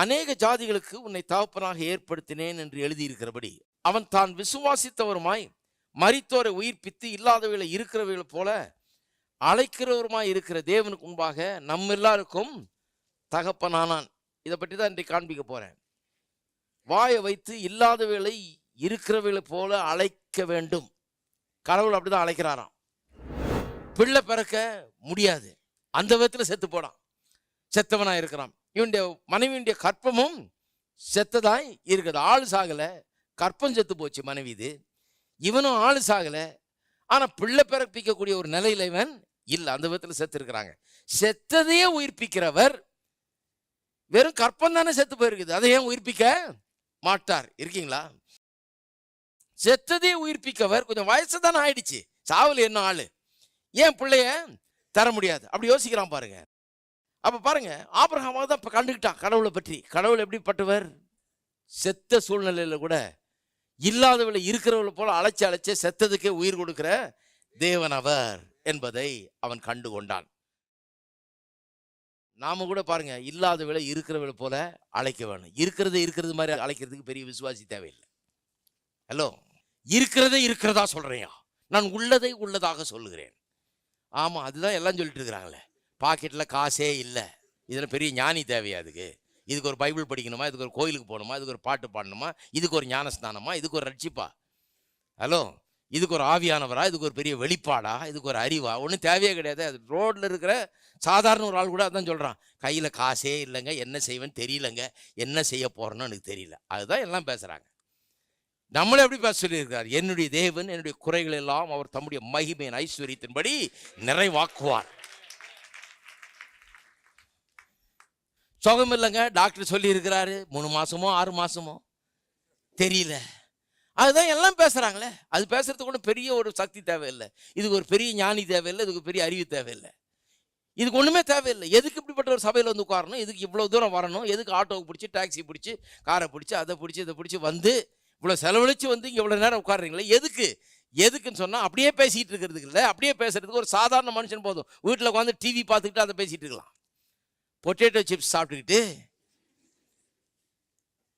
அநேக ஜாதிகளுக்கு உன்னை தகப்பனாக ஏற்படுத்தினேன் என்று எழுதியிருக்கிறபடி அவன் தான் விசுவாசித்தவருமாய் மறித்தோரை உயிர்ப்பித்து இல்லாதவர்களை இருக்கிறவர்களை போல அழைக்கிறவருமாய் இருக்கிற தேவனுக்கு முன்பாக நம்ம எல்லாருக்கும் தகப்பனானான். இதை பற்றி தான் இன்றைக்கு காண்பிக்க போகிறேன் வாயை வைத்து இல்லாதவர்களை இருக்கிறவைகளை போல அழைக்க வேண்டும். கடவுள் அப்படிதான் அழைக்கிறாராம். பிள்ளை பிறக்க முடியாது. அந்த விதத்தில் செத்து போடான் செத்தவனா இருக்கிறான் இவனுடைய மனைவியுடைய கற்பமும் செத்ததாய் இருக்குது ஆள் சாகலை கற்பம் செத்து போச்சு மனைவி இது. இவனும் ஆள் சாகலை ஆனால் பிள்ளை பிறப்பிக்கக்கூடிய ஒரு நிலையில இவன் இல்லை. அந்த விதத்தில் செத்து இருக்கிறாங்க செத்ததையே உயிர்ப்பிக்கிறவர்? வெறும் கற்பம் தானே செத்து போயிருக்குது. அதை ஏன் உயிர்ப்பிக்க மாட்டார்? இருக்கீங்களா? செத்ததே உயிர்ப்பிக்கவர் கொஞ்சம் வயசு தானே ஆயிடுச்சு. சாவல் என்ன ஆள்? ஏன் பிள்ளைய தர முடியாது? அப்படி யோசிக்கிறான் பாருங்க. அப்போ பாருங்க ஆபிரகாமாக தான் இப்போ கண்டுக்கிட்டான் கடவுளை பற்றி. கடவுள் எப்படிப்பட்டவர்? செத்த சூழ்நிலையில கூட இல்லாதவளை இருக்கிறவளை போல அழைச்சி அழைச்சி செத்ததுக்கே உயிர் கொடுக்கிற தேவன் அவர் என்பதை அவன் கண்டு கொண்டான். நாம கூட பாருங்க இல்லாதவளை இருக்கிறவளை போல அழைக்க வேணும். இருக்கிறதே இருக்கிறது மாதிரி அழைக்கிறதுக்கு பெரிய விசுவாசி தேவையில்லை. ஹலோ இருக்கிறதே இருக்கிறதா சொல்றேன் நான் உள்ளதை உள்ளதாக சொல்லுகிறேன். ஆமாம் அதுதான் எல்லாம் சொல்லிட்டு இருக்கிறாங்களே பாக்கெட்டில் காசே இல்லை. இதில் பெரிய ஞானி தேவையா அதுக்கு? இதுக்கு ஒரு பைபிள் படிக்கணுமா? இதுக்கு ஒரு கோயிலுக்கு போகணுமா? இதுக்கு ஒரு பாட்டு பாடணுமா? இதுக்கு ஒரு ஞானஸ்தானமா? இதுக்கு ஒரு ரட்சிப்பா? ஹலோ இதுக்கு ஒரு ஆவியானவரா? இதுக்கு ஒரு பெரிய வெளிப்பாடா? இதுக்கு ஒரு அறிவா? ஒன்றும் தேவையே கிடையாது. அது ரோட்டில் இருக்கிற சாதாரண ஒரு ஆள் கூட அதான் சொல்கிறான் கையில் காசே இல்லைங்க. என்ன செய்வேன்னு தெரியலங்க. என்ன செய்ய போகிறேன்னு எனக்கு தெரியல. அதுதான் எல்லாம் பேசுகிறாங்க நம்மளே எப்படி பேச சொல்லியிருக்கார் என்னுடைய தேவன் என்னுடைய குறைகள் எல்லாம் அவர் தம்முடைய மகிமையின் ஐஸ்வர்யத்தின்படி நிறைவாக்குவார். சுகம் இல்லைங்க டாக்டர் சொல்லியிருக்கிறாரு. மூணு மாசமோ ஆறு மாசமோ? தெரியல. அதுதான் எல்லாம் பேசுகிறாங்களே அது பேசுறதுக்கு கூட பெரிய ஒரு சக்தி தேவையில்லை. இதுக்கு ஒரு பெரிய ஞானி தேவையில்லை இதுக்கு பெரிய அறிவு தேவையில்லை. இதுக்கு ஒன்றுமே தேவையில்லை. எதுக்கு இப்படிப்பட்ட ஒரு சபையில் வந்து உட்காரணும்? எதுக்கு இவ்வளோ தூரம் வரணும்? எதுக்கு ஆட்டோவை பிடிச்சி டாக்ஸி பிடிச்சி காரை பிடிச்சி அதை பிடிச்சி இதை பிடிச்சி வந்து இவ்வளோ செலவழிச்சு வந்து இங்கே இவ்வளோ நேரம் உட்காடுறீங்களே எதுக்கு? எதுக்குன்னு சொன்னால் அப்படியே பேசிகிட்டு இருக்கிறதுக்கு இல்லை. அப்படியே பேசுறதுக்கு ஒரு சாதாரண மனுஷன் போதும். வீட்டில் உட்காந்து டிவி பார்த்துக்கிட்டு அதை பேசிகிட்டு இருக்கலாம். பொட்டேட்டோ சிப்ஸ் சாப்பிட்டுக்கிட்டு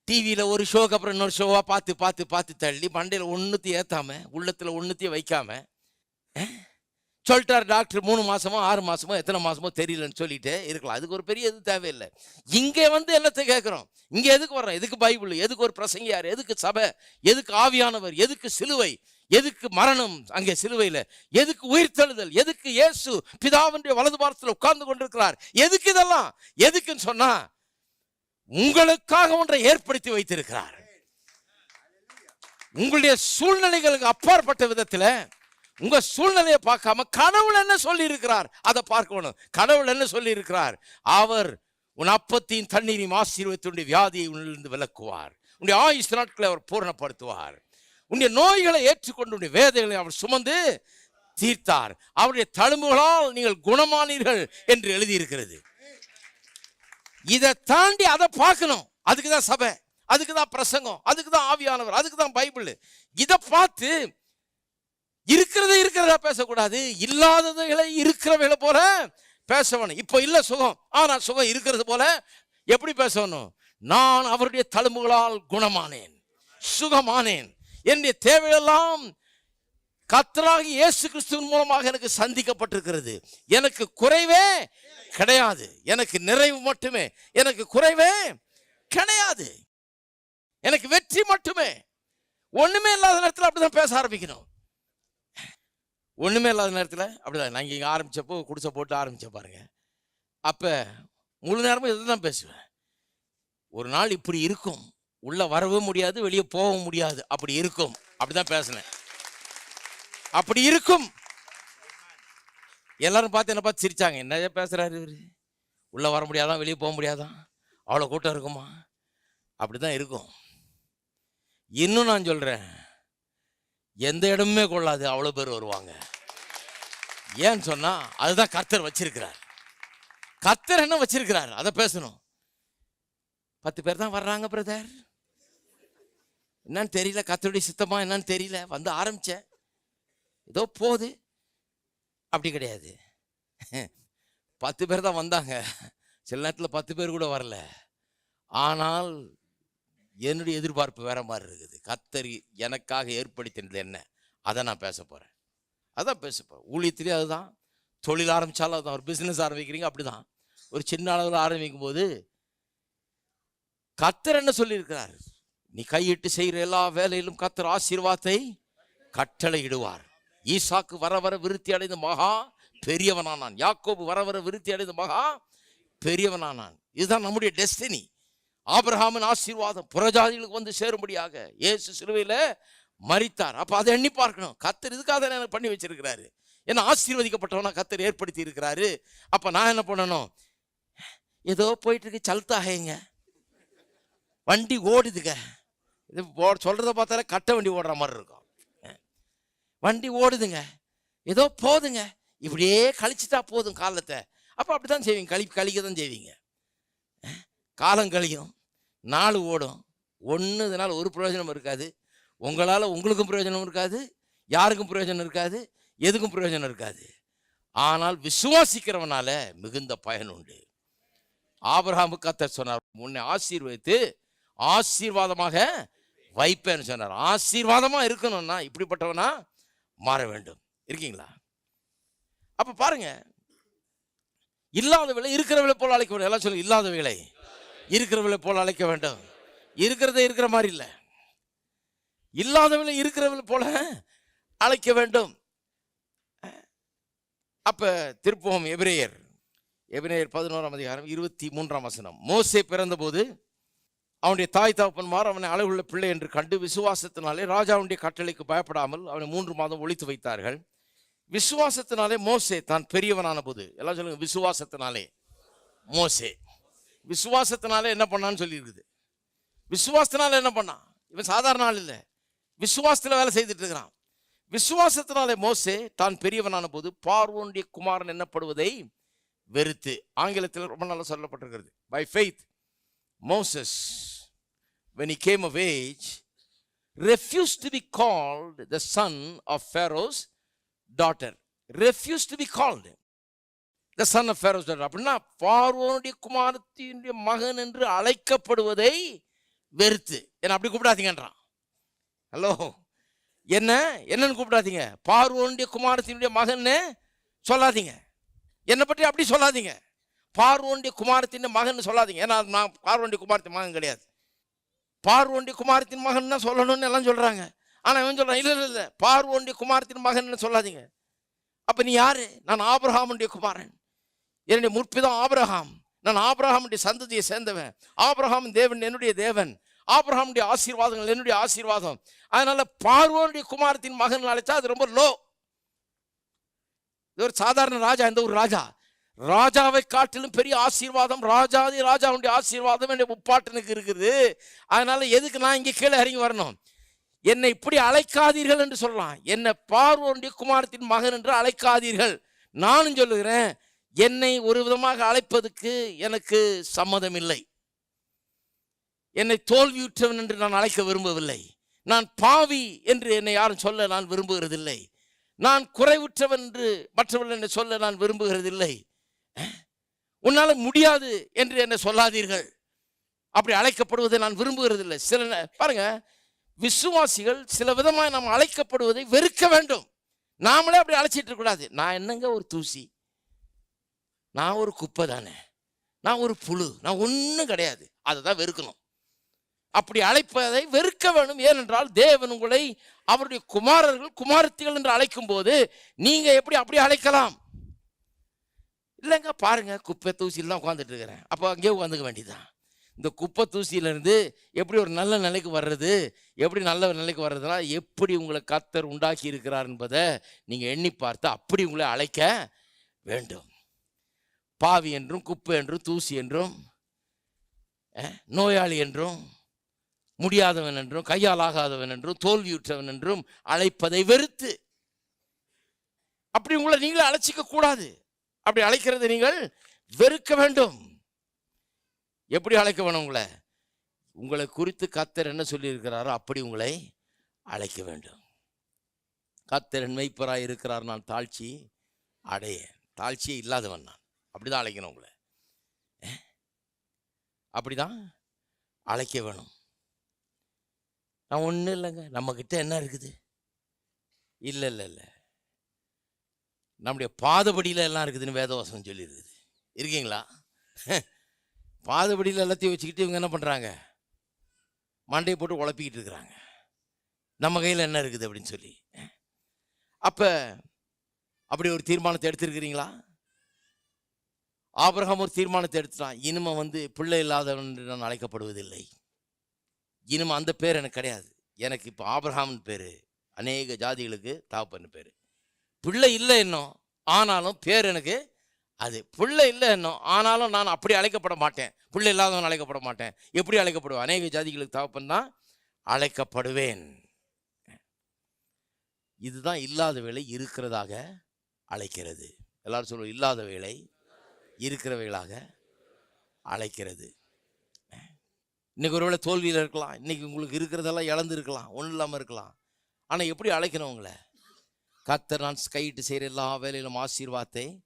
டிவியில் ஒரு ஷோக்கு அப்புறம் இன்னொரு ஷோவாக பார்த்து பார்த்து பார்த்து தள்ளி மண்டையில் ஒன்றுத்தையும் ஏற்றாம உள்ளத்தில் ஒன்றுத்தையும் வைக்காமல் சொல்லிட்டார் டாக்டர் மூணு மாதமோ ஆறு மாதமோ எத்தனை மாதமோ தெரியலன்னு சொல்லிட்டு இருக்கலாம். அதுக்கு ஒரு பெரிய இது தேவையில்லை. இங்கே வந்து எல்லாத்தையும் கேட்குறோம்? இங்கே எதுக்கு வர்றோம்? எதுக்கு பைபிள்? எதுக்கு ஒரு பிரசங்கியார்? எதுக்கு சபை? எதுக்கு ஆவியானவர்? எதுக்கு சிலுவை? எதுக்கு மரணம் அங்கே சிலுவையில்? எதுக்கு உயிர்த்தெழுதல்? எதுக்கு இயேசு பிதாவுடைய வலது பாரத்தில் உட்கார்ந்து கொண்டிருக்கிறார்? எதுக்கு இதெல்லாம்? எதுக்குன்னு சொன்னா உங்களுக்காக ஒன்றை ஏற்படுத்தி வைத்திருக்கிறார். உங்களுடைய சூழ்நிலைகளுக்கு அப்பாற்பட்ட விதத்தில் உங்க சூழ்நிலையை பார்க்காம கடவுள் என்ன சொல்லி இருக்கிறார் அதை பார்க்கணும். கடவுள் என்ன சொல்லி இருக்கிறார் அவர் உன் அப்பத்தையும் தண்ணீரையும் ஆசீர்வத்துடைய வியாதியை உன்னிலிருந்து விலக்குவார். உன்னுடைய ஆயுஷ் நாட்களை அவர் பூரணப்படுத்துவார். உன்னுடைய நோய்களை ஏற்றுக்கொண்டு உன்னுடைய வேதைகளை அவர் சுமந்து தீர்த்தார். அவருடைய தழும்புகளால் நீங்கள் குணமானீர்கள் என்று எழுதியிருக்கிறது. இதை தாண்டி அதை பார்க்கணும். அதுக்கு தான் சபை. அதுக்கு தான் பிரசங்கம். அதுக்கு தான் ஆவியானவர். அதுக்கு தான் பைபிள். இதை பார்த்து இருக்கிறத இருக்கிறதா பேசக்கூடாது. இல்லாததுகளை இருக்கிறவைகளை போல பேசணும் இப்போ இல்லை சுகம். ஆனால் சுகம் இருக்கிறது போல எப்படி பேசணும் நான் அவருடைய தழும்புகளால் குணமானேன். சுகமானேன். என்னுடைய தேவையெல்லாம் கத்தராகி இயேசு கிறிஸ்துவின் மூலமாக எனக்கு சந்திக்கப்பட்டிருக்கிறது. எனக்கு குறைவே கிடையாது. எனக்கு நிறைவு மட்டுமே. எனக்கு குறைவே கிடையாது. எனக்கு வெற்றி மட்டுமே. ஒண்ணுமே இல்லாத நேரத்தில் அப்படிதான் பேச ஆரம்பிக்கணும். ஒன்றுமே இல்லாத நேரத்தில் அப்படிதான். நான் இங்கே ஆரம்பித்தப்போ குடிசை போட்டு ஆரம்பித்த பாருங்க. அப்போ முழு நேரமும் இதை தான் பேசுவேன். ஒரு நாள் இப்படி இருக்கும். உள்ளே வரவும் முடியாது வெளியே போகவும் முடியாது. அப்படி இருக்கும். அப்படிதான் பேசினேன். அப்படி இருக்கும். எல்லாரும் பார்த்து என்ன பார்த்து சிரிச்சாங்க. என்ன பேசுகிறாரு இவர்? உள்ளே வர முடியாதான் வெளியே போக முடியாதான் அவ்வளோ கூட்டம் இருக்குமா? அப்படிதான் இருக்கும். இன்னும் நான் சொல்கிறேன் எந்த இடமுமே கொள்ளாது அவ்வளோ பேர் வருவாங்க. ஏன்னு சொன்னால் அதுதான் கர்த்தர் வச்சிருக்கிறார். கர்த்தர் என்ன வச்சிருக்கிறார்? அதை பேசணும். பத்து பேர் தான் வர்றாங்க பிரதர். என்னன்னு தெரியல கத்தருடைய சித்தமா என்னன்னு தெரியல. வந்து ஆரம்பித்தேன் ஏதோ போகுது. அப்படி கிடையாது. பத்து பேர் தான் வந்தாங்க. சில நேரத்தில் பத்து பேர் கூட வரல. ஆனால் என்னுடைய எதிர்பார்ப்பு வேற மாதிரி இருக்குது. கத்தரி எனக்காக ஏற்படுத்தினது என்ன? அதை நான் பேச போகிறேன் அதான் பேச போகிறேன் ஊழியத்திலே அதுதான். தொழில் ஆரம்பித்தாலும் அதுதான். ஒரு பிஸ்னஸ் ஆரம்பிக்கிறீங்க அப்படிதான். ஒரு சின்ன அளவில் ஆரம்பிக்கும் போது கத்தர் என்ன சொல்லியிருக்கிறார்? நீ கையிட்டு செய்கிற எல்லா வேலையிலும் கத்தர் ஆசீர்வாதத்தை கட்டளையிடுவார். ஈசாக்கு வர வர விருத்தி அடைந்த மகா பெரியவனானான். யாக்கோபு வர வர விருத்தி அடைந்த மகா பெரியவனானான். இதுதான் நம்முடைய டெஸ்டினி ஆபிரகாமின் ஆசீர்வாதம் புறஜாதிகளுக்கு வந்து சேரும்படியாக இயேசு சிலுவையில் மறித்தார் அப்போ அதை எண்ணி பார்க்கணும். கத்தர் இதுக்காக தான் எனக்கு பண்ணி வச்சிருக்கிறாரு. ஏன்னா ஆசீர்வதிக்கப்பட்டவனா கத்தர் ஏற்படுத்தி இருக்கிறாரு. அப்போ நான் என்ன பண்ணணும்? ஏதோ போயிட்டு இருக்கு சல்தாகங்க வண்டி ஓடுதுங்க. இது ஓ சொல்கிறத பார்த்தாலே கட்ட வண்டி ஓடுற மாதிரி இருக்கும். வண்டி ஓடுதுங்க. ஏதோ போதுங்க. இப்படியே கழிச்சிட்டா போதும் காலத்தை. அப்போ அப்படி தான் செய்வீங்க. கழி கழிக்க தான் செய்வீங்க. காலம் கழியும் நாள் ஓடும். ஒன்று இதனால் ஒரு பிரயோஜனம் இருக்காது. உங்களால் உங்களுக்கும் பிரயோஜனம் இருக்காது. யாருக்கும் பிரயோஜனம் இருக்காது. எதுக்கும் பிரயோஜனம் இருக்காது. ஆனால் விசுவாசிக்கிறவனால மிகுந்த பயன் உண்டு. ஆபிரகாமு கத்தர் சொன்னார் முன்னே ஆசீர்வதித்து ஆசீர்வாதமாக வைப்பேன்னு சொன்னார். ஆசீர்வாதமாக இருக்கணும்னா இப்படிப்பட்டவனா மாற வேண்டும். இருக்கீங்களா? அப்போ பாருங்க. இல்லாதவளை இருக்கிறவளை போல அழைக்க வேண்டும் எல்லாம் இல்லாத விலை இருக்கிறவளை போல அழைக்க வேண்டும். இருக்கிறதே இருக்கிற மாதிரி இல்லை. இல்லாதவளை இருக்கிறவளை போல அழைக்க வேண்டும். அப்ப திருப்பம் எபிரேயர். எபிரேயர் பதினோராம் அதிகாரம் இருபத்தி மூன்றாம் வசனம். மோசே பிறந்தபோது அவனுடைய தாய் தகப்பன்மார் அவனை அழகுள்ள பிள்ளை என்று கண்டு விசுவாசத்தினாலே ராஜாவுடைய கட்டளைக்கு பயப்படாமல் அவனை மூன்று மாதம் ஒழித்து வைத்தார்கள். விசுவாசத்தினாலே மோசே தான் பெரியவனான போது எல்லாம் சொல்லுங்க விசுவாசத்தினாலே மோசே. விசுவாசத்தினாலே என்ன பண்ணான்னு சொல்லியிருக்குது. விசுவாசத்தினால என்ன பண்ணான் இவன் சாதாரண ஆள் இல்லை. விசுவாசத்தில் வேலை செய்துட்டு இருக்கிறான். விசுவாசத்தினாலே மோசே தான் பெரியவனான போது பார்வோனுடைய குமாரன் என்னப்படுவதை வெறுத்து ஆங்கிலத்தில் ரொம்ப நல்லா சொல்லப்பட்டிருக்கிறது. By faith Moses when he came of age refuse to be called the son of Pharaoh's daughter refuse to be called the son of Pharaoh சொல்கிறார் அப்படின்னா பார்வோனுடைய குமாரத்தினுடைய மகன் என்று அழைக்கப்படுவதை வெறுத்து. என்ன அப்படி கூப்பிடாதீங்கன்றான். ஹலோ என்ன? என்னன்னு கூப்பிடாதீங்க. பார்வோனுடைய குமாரத்தினுடைய மகன்னு சொல்லாதீங்க. என்னை பற்றி அப்படி சொல்லாதீங்க. பார்வோனுடைய குமாரத்தின் மகன் சொல்லாதீங்க. ஏன்னா நான் பார்வோனுடைய குமாரத்தின் மகன் கிடையாது. பார்வோண்டி குமாரத்தின் மகன் தான் சொல்லணும்னு எல்லாம் சொல்கிறாங்க ஆனால் இவன் சொல்கிறான் இல்லை இல்லை இல்லை. பார்வோண்டி குமாரத்தின் மகன் சொல்லாதீங்க. அப்போ நீ யாரு? நான் ஆபிரஹாமுடைய குமாரன். என்னுடைய முற்பிதான் ஆபிரகாம். நான் ஆபிரகாமுடைய சந்ததியை சேர்ந்தவன். ஆபிரகாம் தேவன் என்னுடைய தேவன். ஆபிரகாமுடைய ஆசீர்வாதங்கள் என்னுடைய ஆசீர்வாதம். அதனால பார்வோனுடைய குமாரத்தின் மகன் அழைச்சா அது ரொம்ப லோ இது ஒரு சாதாரண ராஜா இந்த ஒரு ராஜா. ராஜாவை காட்டிலும் பெரிய ஆசீர்வாதம் ராஜாதி ராஜாவுடைய ஆசீர்வாதம் என்னுடைய முப்பாட்டனுக்கு இருக்குது. அதனால எதுக்கு நான் இங்கே கீழே இறங்கி வரணும்? என்னை இப்படி அழைக்காதீர்கள் என்று சொல்லலாம். என்னை பார்வோனுடைய குமாரத்தின் மகன் என்று அழைக்காதீர்கள். நானும் சொல்லுகிறேன் என்னை ஒரு விதமாக அழைப்பதற்கு எனக்கு சம்மதம் இல்லை என்னை தோல்வியுற்றவன் என்று நான் அழைக்க விரும்பவில்லை. நான் பாவி என்று என்னை யாரும் சொல்ல நான் விரும்புகிறதில்லை. நான் குறைவுற்றவன் என்று மற்றவர்கள் என்னை சொல்ல நான் விரும்புகிறதில்லை. உன்னால் முடியாது என்று என்னை சொல்லாதீர்கள். அப்படி அழைக்கப்படுவதை நான் விரும்புகிறதில்லை. சில நே- பாருங்க விசுவாசிகள் சில விதமாக நாம் அழைக்கப்படுவதை வெறுக்க வேண்டும். நாமளே அப்படி அழைச்சிட்டு இருக்கக்கூடாது. நான் என்னங்க ஒரு தூசி? நான் ஒரு குப்பை தானே. நான் ஒரு புழு. நான் ஒன்றும் கிடையாது. அதை தான் வெறுக்கணும். அப்படி அழைப்பதை வெறுக்க வேண்டும் ஏனென்றால் தேவன் உங்களை அவருடைய குமாரர்கள் குமாரத்திகள் என்று அழைக்கும் போது நீங்கள் எப்படி அப்படி அழைக்கலாம்? இல்லைங்க பாருங்க குப்பை தூசியில் தான் உட்காந்துட்டு இருக்கிறேன். அப்போ அங்கேயே உட்காந்துக்க வேண்டியதுதான். இந்த குப்பை தூசியிலேருந்து எப்படி ஒரு நல்ல நிலைக்கு வர்றது எப்படி நல்ல நிலைக்கு வர்றதுனா எப்படி உங்களை கத்தர் உண்டாக்கி இருக்கிறார் என்பதை நீங்கள் எண்ணி பார்த்து அப்படி உங்களை அழைக்க வேண்டும். பாவி என்றும் குப்பை என்றும் தூசி என்றும் நோயாளி என்றும் முடியாதவன் என்றும் கையால் ஆகாதவன் என்றும் தோல்வியுற்றவன் என்றும் அழைப்பதை வெறுத்து அப்படி உங்களை நீங்களே அழைச்சிக்க கூடாது. அப்படி அழைக்கிறதை நீங்கள் வெறுக்க வேண்டும். எப்படி அழைக்க வேணும் உங்களை? உங்களை குறித்து கத்தர் என்ன சொல்லியிருக்கிறாரோ அப்படி உங்களை அழைக்க வேண்டும். கத்தர் மெய்ப்பராக இருக்கிறார் நான் தாழ்ச்சி அடைய. தாழ்ச்சியே இல்லாதவன் நான். அப்படி தான் அழைக்கணும் உங்களை. அப்படி அப்படிதான் அழைக்க வேணும். நான் ஒன்றும் இல்லைங்க. நம்மக்கிட்ட என்ன இருக்குது? இல்லை இல்லை இல்லை. நம்முடைய பாதபடியில் எல்லாம் இருக்குதுன்னு வேதவாசகம் சொல்லியிருக்குது. இருக்கீங்களா? பாதபடியில் எல்லாத்தையும் வச்சுக்கிட்டு இவங்க என்ன பண்ணுறாங்க மண்டையை போட்டு உழப்பிக்கிட்டு இருக்கிறாங்க. நம்ம கையில் என்ன இருக்குது அப்படின்னு சொல்லி. அப்போ அப்படி ஒரு தீர்மானத்தை எடுத்திருக்கிறீங்களா? ஆபிரகாம் ஒரு தீர்மானத்தை எடுத்துட்டான். இனிமே வந்து பிள்ளை இல்லாதவன் என்று நான் அழைக்கப்படுவதில்லை. இனிமே அந்த பேர் எனக்கு கிடையாது. எனக்கு இப்போ ஆபிரகாம்னு பேர் அநேக ஜாதிகளுக்கு தாப்பன்னு பேர். பிள்ளை இல்லை இன்னும் ஆனாலும் பேர் எனக்கு அது பிள்ளை இல்லை இன்னும் ஆனாலும் நான் அப்படி அழைக்கப்பட மாட்டேன். பிள்ளை இல்லாதவன் அழைக்கப்பட மாட்டேன். எப்படி அழைக்கப்படுவேன்? அநேக ஜாதிகளுக்கு தாப்பன் தான் அழைக்கப்படுவேன். இதுதான் இல்லாத வேலை இருக்கிறதாக அழைக்கிறது. எல்லாரும் சொல்லுவோம் இல்லாத வேலை இருக்கிறவைகளாக அழைக்கிறது. இன்றைக்கி ஒருவேளை தோல்வியில் இருக்கலாம். இன்றைக்கி உங்களுக்கு இருக்கிறதெல்லாம் இழந்து இருக்கலாம். ஒன்றும் இல்லாமல் இருக்கலாம். ஆனால் எப்படி அழைக்கணும் உங்களை? கத்தர் நான் கையிட்டு செய்கிற எல்லா வேலையிலும் ஆசீர்வாதத்தை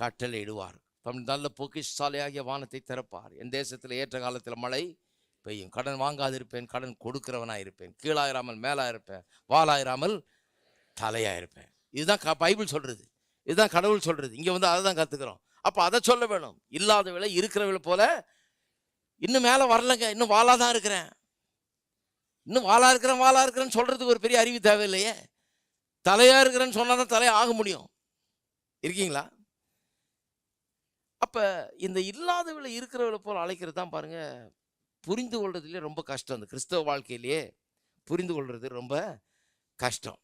கட்டளையிடுவார் தம் நல்ல பொக்கிஷாலையாகிய வானத்தை திறப்பார். என் தேசத்தில் ஏற்ற காலத்தில் மழை பெய்யும். கடன் வாங்காதிருப்பேன். கடன் கொடுக்கிறவனாக இருப்பேன். கீழாயிராமல் மேலாக இருப்பேன் வாலாயிராமல் தலையாக இருப்பேன் இதுதான் க- பைபிள் சொல்கிறது இதுதான் கடவுள் சொல்கிறது இங்கே வந்து அதை தான் கற்றுக்குறோம் அப்போ அதை சொல்ல வேணும். இல்லாத விலை இருக்கிறவளை போல இன்னும் மேலே வரலங்க. இன்னும் வாலா தான் இருக்கிறேன். இன்னும் வாலா இருக்கிறேன் வாலா இருக்கிறேன்னு சொல்கிறதுக்கு ஒரு பெரிய அறிவு தேவையில்லையே. தலையாக இருக்கிறேன்னு சொன்னால் தான் தலையாக ஆக முடியும். இருக்கீங்களா? அப்போ இந்த இல்லாதவளை இருக்கிறவளை போல் அழைக்கிறது தான் பாருங்கள் புரிந்து கொள்றதுலேயே ரொம்ப கஷ்டம். இந்த கிறிஸ்தவ வாழ்க்கையிலேயே புரிந்து கொள்வது ரொம்ப கஷ்டம்.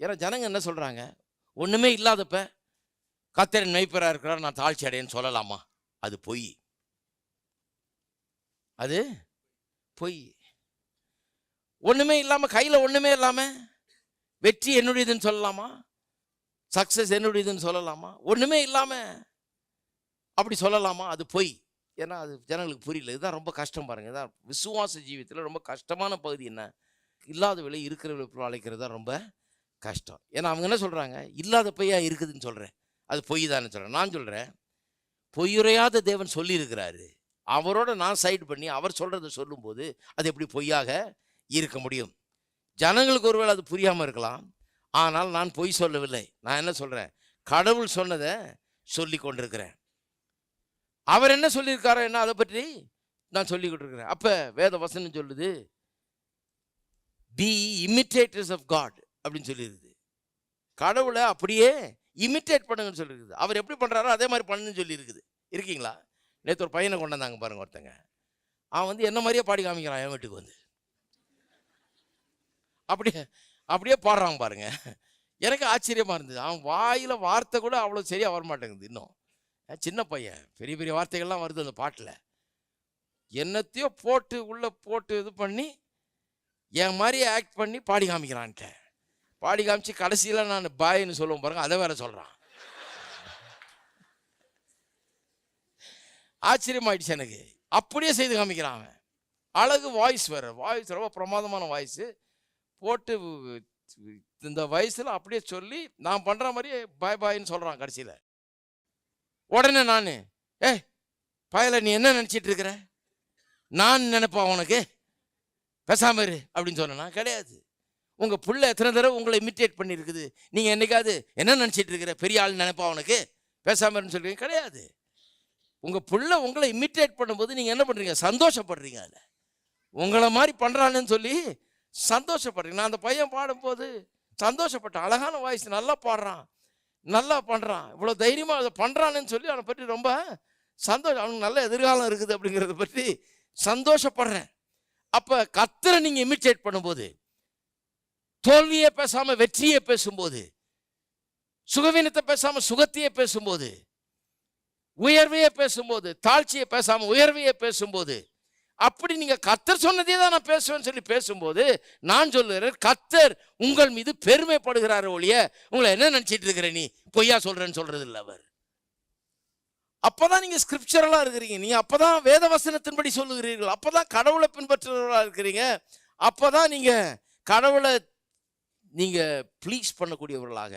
ஏன்னா ஜனங்க என்ன சொல்கிறாங்க ஒன்றுமே இல்லாதப்ப கத்தரின் மெய்ப்பராக இருக்கிறார் நான் தாழ்ச்சி அடையன்னு சொல்லலாமா? அது பொய். அது பொய். ஒன்றுமே இல்லாமல் கையில் ஒன்றுமே இல்லாமல் வெற்றி என்னுடையதுன்னு சொல்லலாமா? சக்ஸஸ் என்னுடையதுன்னு சொல்லலாமா? ஒன்றுமே இல்லாமல் அப்படி சொல்லலாமா? அது பொய். ஏன்னா அது ஜனங்களுக்கு புரியல. இதுதான் ரொம்ப கஷ்டம் பாருங்கள் இதான் விசுவாச ஜீவியத்தில் ரொம்ப கஷ்டமான பகுதி என்ன? இல்லாத விலை இருக்கிறவங்களை அழைக்கிறது தான் ரொம்ப கஷ்டம். ஏன்னா அவங்க என்ன சொல்கிறாங்க இல்லாத பொய்யா இருக்குதுன்னு சொல்கிறேன் அது பொய் தானே சொல்கிறேன் நான் சொல்கிறேன் பொய்யுரையாத தேவன் சொல்லியிருக்கிறாரு. அவரோட நான் சைடு பண்ணி அவர் சொல்கிறத சொல்லும்போது அது எப்படி பொய்யாக இருக்க முடியும்? ஜனங்களுக்கு ஒருவேளை அது புரியாமல் இருக்கலாம். ஆனால் நான் பொய் சொல்லவில்லை. நான் என்ன சொல்கிறேன் கடவுள் சொன்னதை சொல்லி கொண்டிருக்கிறேன். அவர் என்ன சொல்லியிருக்காரோ என்ன அதை பற்றி நான் சொல்லிக்கிட்டு இருக்கிறேன் அப்போ வேத வசனம் சொல்லுது பி இமிட்டேட்டர்ஸ் ஆஃப் காட் அப்படின்னு சொல்லிடுது கடவுளை அப்படியே இமிட்டேட் பண்ணுங்கன்னு சொல்லியிருக்குது அவர் எப்படி பண்ணுறாரோ அதே மாதிரி பண்ணுன்னு சொல்லியிருக்குது இருக்கீங்களா? நேற்று ஒரு பையனை கொண்டு வந்தாங்க பாருங்க ஒருத்தங்க. அவன் வந்து என்ன மாதிரியே பாடி காமிக்கிறான் என் வீட்டுக்கு வந்து. அப்படியே அப்படியே பாடுறான் பாருங்க. எனக்கு ஆச்சரியமாக இருந்தது. அவன் வாயில் வார்த்தை கூட அவ்வளோ சரியாக வர மாட்டேங்குது இன்னும் சின்ன பையன். பெரிய பெரிய வார்த்தைகள்லாம் வருது அந்த பாட்டில். என்னத்தையோ போட்டு உள்ளே போட்டு இது பண்ணி என் மாதிரி ஆக்ட் பண்ணி பாடி காமிக்கிறான்ட்டேன். பாடி காமிச்சு கடைசியில் நான் பாயின்னு சொல்லுவேன் பாருங்க அதை வேற சொல்கிறான் ஆச்சரியமாயிடுச்சு எனக்கு. அப்படியே செய்து காமிக்கிறான் அவன். அழகு வாய்ஸ் வேறு வாய்ஸ் ரொம்ப பிரமாதமான வாய்ஸு போட்டு இந்த வயசில் அப்படியே சொல்லி நான் பண்ணுற மாதிரியே பாய் பாய்ன்னு சொல்கிறான் கடைசியில். உடனே நான் ஏ பாயில் நீ என்ன நினச்சிட்டு இருக்கிற? நான் நினைப்பான் உனக்கு? பேசாம இரு அப்படின்னு சொன்னா கிடையாது. உங்கள் பிள்ளை எத்தனை தடவை உங்களை இமிட்டேட் பண்ணியிருக்குது? நீங்கள் என்னைக்காவது என்ன நினச்சிட்டு இருக்கிற? பெரிய ஆள் நினைப்பா அவனுக்கு பேசாமல் சொல்கிறீங்க கிடையாது. உங்கள் பிள்ளை உங்களை இமிட்டேட் பண்ணும்போது நீங்கள் என்ன பண்ணுறீங்க சந்தோஷப்படுறீங்க அதில். உங்களை மாதிரி பண்ணுறான்னு சொல்லி சந்தோஷப்படுறீங்க. நான் அந்த பையன் பாடும்போது சந்தோஷப்பட்டேன். அழகான வாய்ஸ் நல்லா பாடுறான். நல்லா பண்ணுறான் இவ்வளோ தைரியமாக அதை பண்ணுறான்னு சொல்லி அவனை பற்றி ரொம்ப சந்தோஷம். அவனுக்கு நல்ல எதிர்காலம் இருக்குது அப்படிங்கிறத பற்றி சந்தோஷப்படுறேன். அப்போ கத்தரை நீங்கள் இமிட்டேட் பண்ணும்போது தோல்வியை பேசாமல் வெற்றியை பேசும்போது சுகவீனத்தை பேசாமல் சுகத்தையே பேசும்போது உயர்வையே பேசும்போது தாழ்ச்சியை பேசாமல் உயர்வையே பேசும்போது அப்படி நீங்கள் கத்தர் சொன்னதே தான் நான் பேசுவேன்னு சொல்லி பேசும்போது நான் சொல்லுகிறேன் கத்தர் உங்கள் மீது பெருமைப்படுகிறார் ஒழிய உங்களை என்ன நினச்சிட்டு இருக்கிற நீ? பொய்யா சொல்கிறேன்னு சொல்கிறது இல்லை அவர். அப்பதான் நீங்கள் ஸ்கிரிப்சரலாக இருக்கிறீங்க. நீ அப்போ தான் வேத வசனத்தின்படி சொல்லுகிறீர்கள். அப்போ தான் கடவுளை பின்பற்றுறவர்களாக இருக்கிறீங்க. அப்போ தான் நீங்கள் கடவுளை நீங்கள் ப்ளீஸ் பண்ணக்கூடியவர்களாக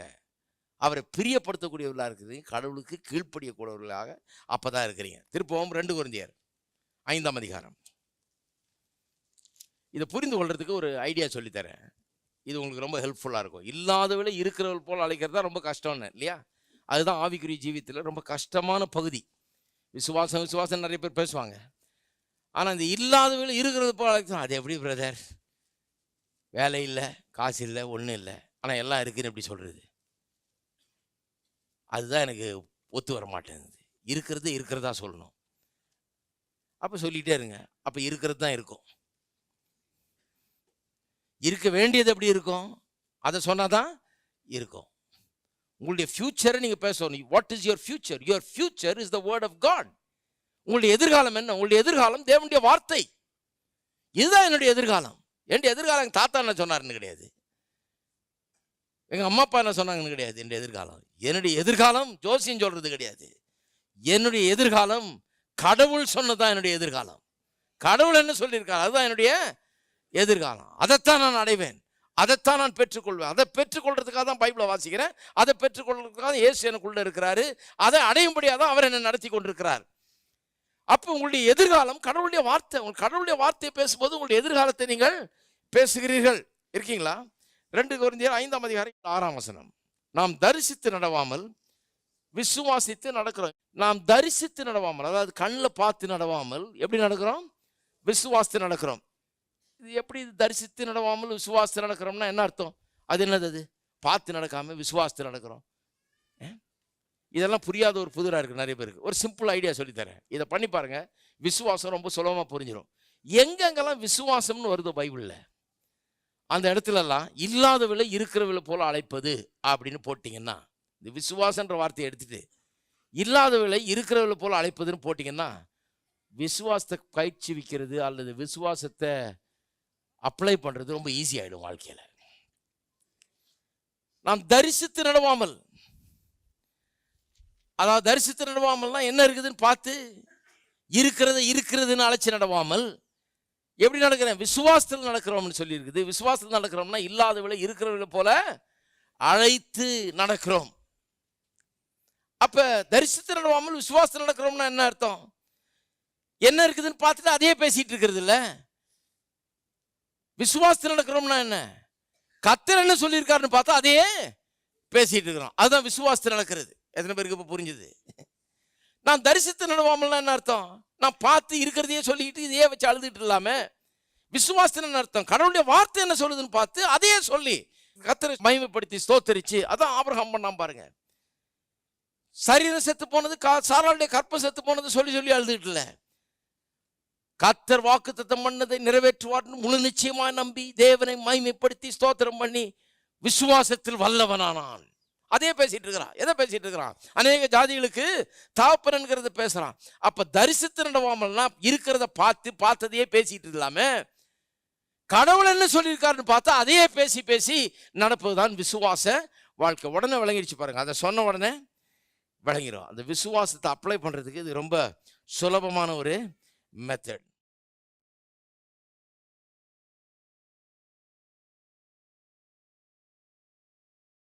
அவரை பிரியப்படுத்தக்கூடியவர்களாக இருக்கிறீங்க கடவுளுக்கு கீழ்ப்படியக்கூடியவர்களாக அப்பதான் இருக்கிறீங்க. திருப்பவும் ரெண்டு குருந்தியர் ஐந்தாம் அதிகாரம். இதை புரிந்து கொள்றதுக்கு ஒரு ஐடியா சொல்லித்தரேன். இது உங்களுக்கு ரொம்ப ஹெல்ப்ஃபுல்லாக இருக்கும். இல்லாதவளை இருக்கிறவள் போல் அழைக்கிறது தான் ரொம்ப கஷ்டம்னு இல்லையா? அதுதான் ஆவிக்குரிய ஜீவியத்தில் ரொம்ப கஷ்டமான பகுதி. விசுவாசம் விசுவாசம் நிறைய பேர் பேசுவாங்க. ஆனால் இந்த இல்லாதவளை இருக்கிறது போல் அழைக்கிறோம் அது எப்படி பிரதர் வேலை இல்லை காசு இல்லை ஒன்றும் இல்லை. ஆனால் எல்லாம் இருக்குன்னு எப்படி சொல்கிறது அதுதான் எனக்கு ஒத்து வர மாட்டேங்குது. இருக்கிறது இருக்கிறதா சொல்லணும். அப்போ சொல்லிகிட்டே இருங்க. அப்போ இருக்கிறது தான் இருக்கும். இருக்க வேண்டியது எப்படி இருக்கும்? அதை சொன்னால் தான் இருக்கும். உங்களுடைய ஃப்யூச்சரை நீங்கள் பேசணும். What is your future your future is the word of God உங்களுடைய எதிர்காலம் என்ன? உங்களுடைய எதிர்காலம் தேவனுடைய வார்த்தை. இதுதான் என்னுடைய எதிர்காலம். என் எதிர்காலம் எங்கள் தாத்தா என்ன சொன்னார்ன்னு கிடையாது. எங்கள் அம்மா அப்பா என்ன சொன்னாங்கன்னு கிடையாது என்னுடைய எதிர்காலம். என்னுடைய எதிர்காலம் ஜோசியம் சொல்கிறது கிடையாது. என்னுடைய எதிர்காலம் கடவுள் சொன்னதான் என்னுடைய எதிர்காலம். கடவுள் என்ன சொல்லியிருக்காரு? அதுதான் என்னுடைய எதிர்காலம். அதைத்தான் நான் அடைவேன். அதைத்தான் நான் பெற்றுக்கொள்வேன். அதை பெற்றுக்கொள்றதுக்காக தான் பைபிளை வாசிக்கிறேன். அதை பெற்றுக்கொள்றதுக்காக தான் இயேசு எனக்குள்ளே இருக்கிறாரு. அதை அடையும்படியாக தான் அவர் என்னை நடத்தி கொண்டிருக்கிறார். அப்போ உங்களுடைய எதிர்காலம் கடவுளுடைய வார்த்தை உங்கள் கடவுளுடைய வார்த்தையை பேசும்போது உங்களுடைய எதிர்காலத்தை நீங்கள் பேசுகிறீர்கள். இருக்கீங்களா? ரெண்டு குருந்தியர் ஐந்தாம் அதிகாரம் ஆறாம் வசனம். நாம் தரிசித்து நடவாமல் விசுவாசித்து நடக்கிறோம். நாம் தரிசித்து நடவாமல் அதாவது கண்ணில் பார்த்து நடவாமல் எப்படி நடக்கிறோம்? விசுவாசித்து நடக்கிறோம். இது எப்படி இது தரிசித்து நடவாமல் விசுவாசித்து நடக்கிறோம்னா என்ன அர்த்தம்? அது என்னது அது? பார்த்து நடக்காமல் விசுவாசித்து நடக்கிறோம். இதெல்லாம் புரியாத ஒரு புதுராக இருக்குது நிறைய பேருக்கு ஒரு சிம்பிள் ஐடியா சொல்லித்தரேன் இதை பண்ணி பாருங்கள் விசுவாசம் ரொம்ப சுலபமாக புரிஞ்சிடும் எங்கெங்கெல்லாம் விசுவாசம்னு வருதோ பைபிளில் அந்த இடத்துலலாம் இல்லாதவில்லை இருக்கிறவில்லை போல் அழைப்பது அப்படின்னு போட்டிங்கன்னா இந்த விசுவாசன்ற வார்த்தையை எடுத்துட்டு இல்லாதவில்லை இருக்கிறவில்லை போல் அழைப்பதுன்னு போட்டிங்கன்னா விசுவாசத்தை பயிற்சிவிக்கிறது அல்லது விசுவாசத்தை அப்ளை பண்ணுறது ரொம்ப ஈஸி ஆகிடும் வாழ்க்கையில். நாம் தரிசித்து நடவாமல் அதாவது தரிசித்து நடவாமல்னா என்ன இருக்குதுன்னு பார்த்து இருக்கிறத இருக்கிறதுன்னு அழைச்சி நடவாமல் எப்படி நடக்கிறேன்? விசுவாசத்தில் நடக்கிறோம்னு சொல்லியிருக்குது. விசுவாசத்தில் நடக்கிறோம்னா இல்லாதவளை இருக்கிறவளை போல அழைத்து நடக்கிறோம். அப்ப தரிசித்து நடவாமல் விசுவாசத்தில் நடக்கிறோம்னா என்ன அர்த்தம்? என்ன இருக்குதுன்னு பார்த்துட்டு அதையே பேசிட்டு இருக்கிறது இல்ல. விசுவாசத்தில் நடக்கிறோம்னா என்ன? கத்தர் என்ன சொல்லியிருக்காருன்னு பார்த்தா அதையே பேசிட்டு இருக்கிறோம். அதுதான் விசுவாசத்தில் நடக்கிறது. எத்தனை பேருக்கு இப்போ புரிஞ்சுது? நான் தரிசித்து நடவாமல்னா என்ன அர்த்தம்? நான் பார்த்து இருக்கிறதையே சொல்லிக்கிட்டு இதையே வச்சு அழுதுட்டு இல்லாம விசுவாசத்தின் என்ன அர்த்தம்? கடவுளுடைய வார்த்தை என்ன சொல்லுதுன்னு பார்த்து அதையே சொல்லி கத்தரை மகிமைப்படுத்தி ஸ்தோத்தரிச்சு அதான் ஆபரகம் பண்ணாம பாருங்க. சரீரம் செத்து போனது கா- சாராளுடைய கற்பம் செத்து போனது சொல்லி சொல்லி அழுதுட்டு இல்லை. கத்தர் வாக்குத்தத்தம் பண்ணதை நிறைவேற்றுவார்னு முழு நிச்சயமாக நம்பி தேவனை மகிமைப்படுத்தி ஸ்தோத்திரம் பண்ணி விசுவாசத்தில் வல்லவனானான். அதே பேசிட்டு இருக்கிறான். எதை பேசிட்டு இருக்கிறான்? அநேக ஜாதிகளுக்கு தாப்பரன்கிறத பேசுறான். அப்ப தரிசித்து நடவாமல்னா இருக்கிறத பார்த்து பார்த்ததையே பேசிட்டு இல்லாம கடவுள் என்ன சொல்லியிருக்காருன்னு பார்த்தா அதையே பேசி பேசி நடப்பதுதான் விசுவாச வாழ்க்கை. உடனே விளங்கிடுச்சு பாருங்க. அதை சொன்ன உடனே விளங்கிடும் அந்த விசுவாசத்தை அப்ளை பண்றதுக்கு இது ரொம்ப சுலபமான ஒரு மெத்தட்